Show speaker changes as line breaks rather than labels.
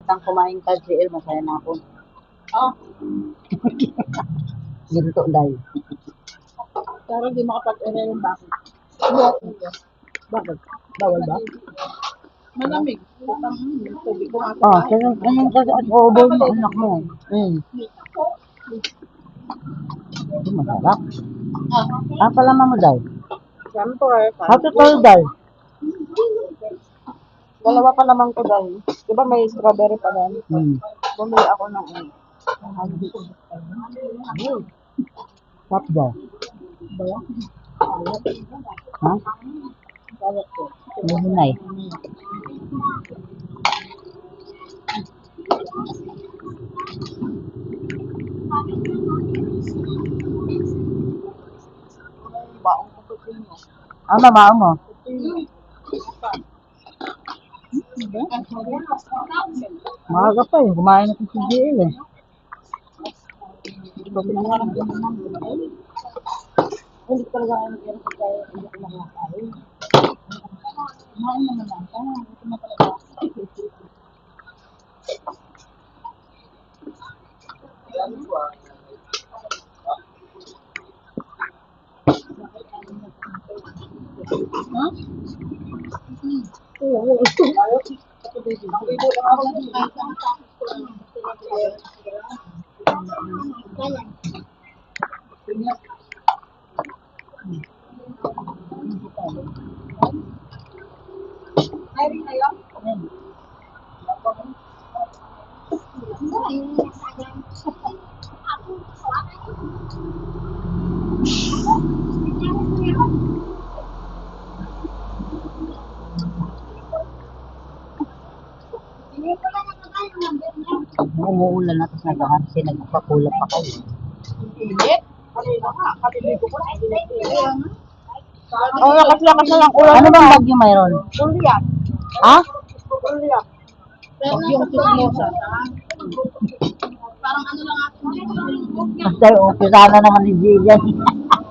Isang kumain ka, GL, masaya na ako.
Oh,
Ginto, day.
pero di makapag-ere yung bakit.
Bakit? Bawal ba?
Malamig.
Oh, kasi ganun kasi at uubo mo, anak mo. Mm. Masarap. Ah, pala mo, day.
Siyempre,
Happy kayo, day.
Dalawa pa naman ko dahil. Di ba may strawberry pa doon?
Mm.
Bumili ako ng ano.
Sarap daw. Ha?
Balat ko.
Mahinay.
Baong ko po.
Ah, mamao mo. Maaga pa eh. Kumain na si GL eh.
Hindi talaga ako nagkira sa kaya hindi ko nakakain. Kumain naman lang. Kaya hindi na talaga. Ha? Oo.
Umuulan na tapos nag-aharsi, nagpakulap pa kayo.
Init? Ko. Oo, lakas-lakas na lang ulan.
Ano bang bagyo mayroon?
Tulian.
Ha?
Tulian. Yung sismosa. Parang ano lang ako.
Basta yung umpisa na naman ni Jillian.